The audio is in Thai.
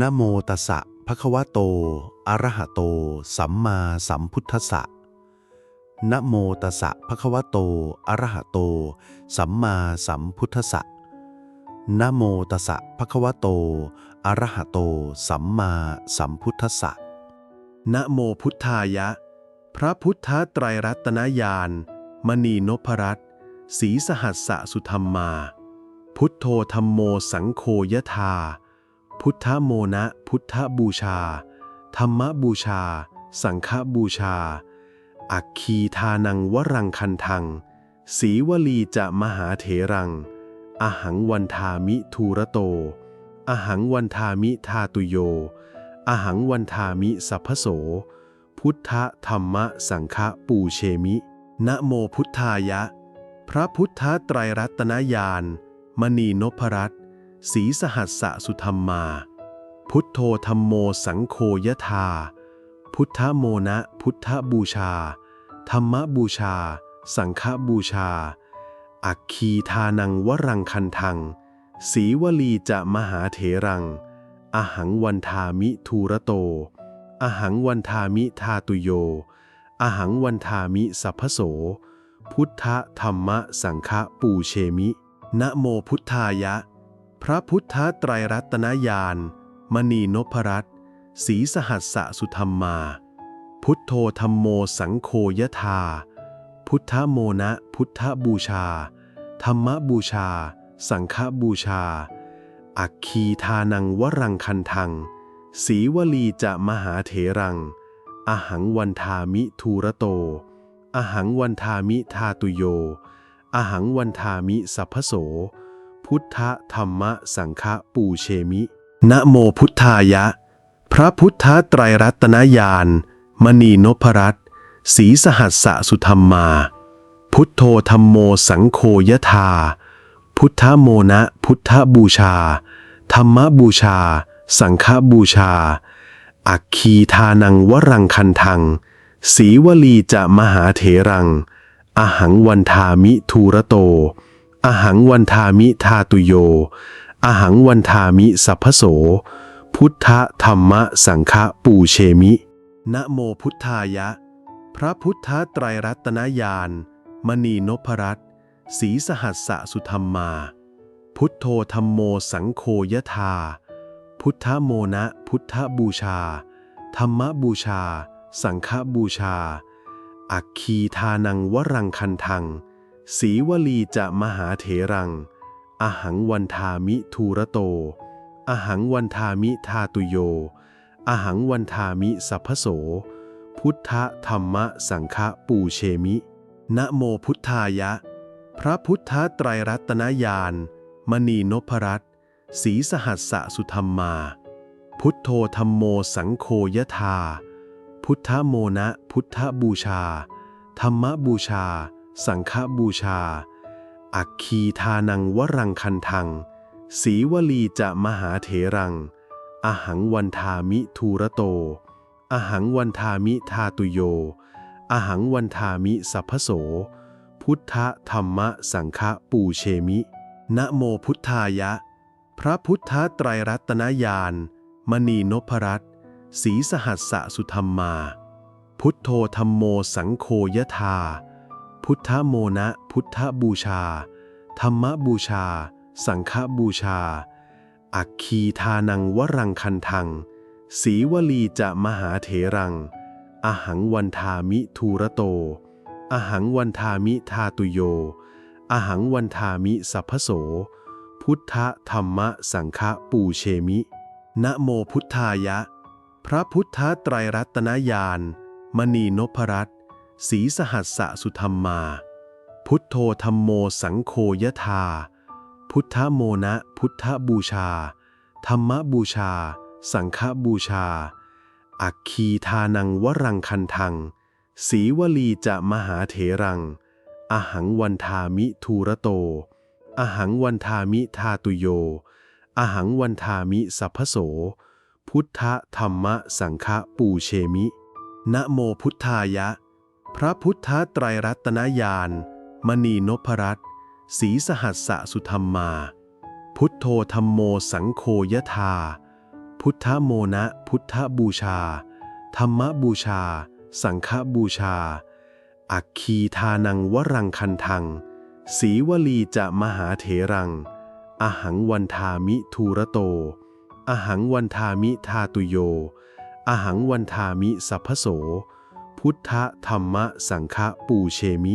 นะโมตัสสะภะคะวะโต อะระหะโต สัมมาสัมพุทธัสสะนะโมตัสสะภะคะวะโต อะระหะโต สัมมาสัมพุทธัสสะนะโมตัสสะภะคะวะโต อะระหะโต สัมมาสัมพุทธัสสะนะโมพุทธายะ พระพุทธไตรรัตนญาณ มณีนพรัตน์ศรีสหัสสะสุธรรมมา พุทโธธรรมโมสังโฆยธา พุทธโมนะ พุทธบูชา ธรรมบูชา สังฆบูชา อักคีทานังวรังคันทัง สีวลีจะมหาเถรัง อหังวันทามิทูระโต อหังวันทามิทาตุโย อหังวันทามิสัพพโส พุทธธรรมสังฆปูเชมิ นะโมพุทธายะ พระพุทธไตรรัตนญาณมณีนพรัตน์ ศรีสหัสสะสุธรรมมา พุทโธธรรมโมสังโฆยธา พุทธโมนะพุทธบูชา ธรรมบูชา สังฆบูชา อักคีทานังวรังคันทัง สีวลีจะมหาเถรัง อหังวันทามิทูระโต อหังวันทามิทาตุโย อหังวันทามิสัพพโส พุทธธรรมสังฆปูเชมิ นะโมพุทธายะ พระพุทธไตรรัตนญาณมณีนพรัตน์ศรีสหัสสะสุธรรมมาพุทโธธรรมโมสังโฆยธา พุทธโมนะพุทธบูชา ธรรมบูชา สังฆบูชา อักคีทานังวรังคันทัง สีวลีจะมหาเถรัง อหังวันทามิทูระโต อหังวันทามิทาตุโย อหังวันทามิสัพพโส พุทธธรรมสังฆปูเชมิ นะโมพุทธายะ พระพุทธไตรรัตนญาณมณีนพรัตน์ศรีสหัสสะสุธรรมา พุทโธธรรมโมสังโฆยธา พุทธโมนะพุทธบูชา ธรรมบูชา สังฆบูชา อักคีทานังวรังคันทัง สีวลีจะมหาเถรัง อหังวันทามิทูระโต อหังวันทามิทาตุโย อหังวันทามิสัพพโส พุทธธรรมสังฆปูเชมิ นะโมพุทธายะ พระพุทธไตรรัตนญาณมณีนพรัตน์สีสหัสสะสุธรรมมา พุทโธธรรมโมสังโฆยธา พุทธโมนะพุทธบูชา ธรรมบูชา สังฆบูชา อักคีทานังวรังคันทัง สีวลีจะมหาเถรัง อหังวันทามิทูระโต อหังวันทามิทาตุโย อหังวันทามิสัพพโส พุทธธรรมสังฆปูเชมิ นะโมพุทธายะ พระพุทธไตรรัตนญาณ มณีนพรัตน์สีสหัสสะสุธรรมมา พุทโธธรรมโมสังโฆยธา พุทธโมนะพุทธบูชา ธรรมบูชา สังฆบูชา อักคีทานังวรังคันทัง สีวลีจะมหาเถรัง อหังวันทามิทูระโต อหังวันทามิทาตุโย อหังวันทามิสัพพโส พุทธธรรมสังฆปูเชมิ นะโมพุทธายะ พระพุทธไตรรัตนญาณ มณีนพรัตน์สีสหัสสะสุธรรมมา พุทโธธรรมโมสังโฆยธา พุทธโมนะ พุทธบูชา ธรรมบูชา สังฆบูชา อักคีทานังวรังคันทัง สีวลีจะมหาเถรัง อหังวันทามิทูระโต อหังวันทามิทาตุโย อหังวันทามิสัพพโส พุทธธรรมสังฆปูเชมิ นะโมพุทธายะ พระพุทธไตรรัตนญาณมณีนพรัตน ศรีสหัสสะสุธรรมมา พุทโธธรรมโมสังโฆยธา พุทธโมนะพุทธบูชา ธรรมบูชา สังฆบูชา อักคีทานังวรังคันทัง สีวลีจะมหาเถรัง อหังวันทามิทูระโต อหังวันทามิทาตุโย อหังวันทามิสัพพโส พุทธธรรมสังฆปูเชมิ นะโมพุทธายะ พระพุทธไตรรัตนญาณมณีนพรัตน์ศรีสหัสสะสุธรรมมาพุทโธธรรมโมสังโฆยธาพุพุทธโมนะพุทธบูชา ธรรมบูชา สังฆบูชา อักคีทานังวรังคันทังสีวลีจะมหาเถรัง อหังวันทามิทูระโต อหังวันทามิทาตุโย อหังวันทามิสัพพโส พุทธธรรมสังฆปูเชมิ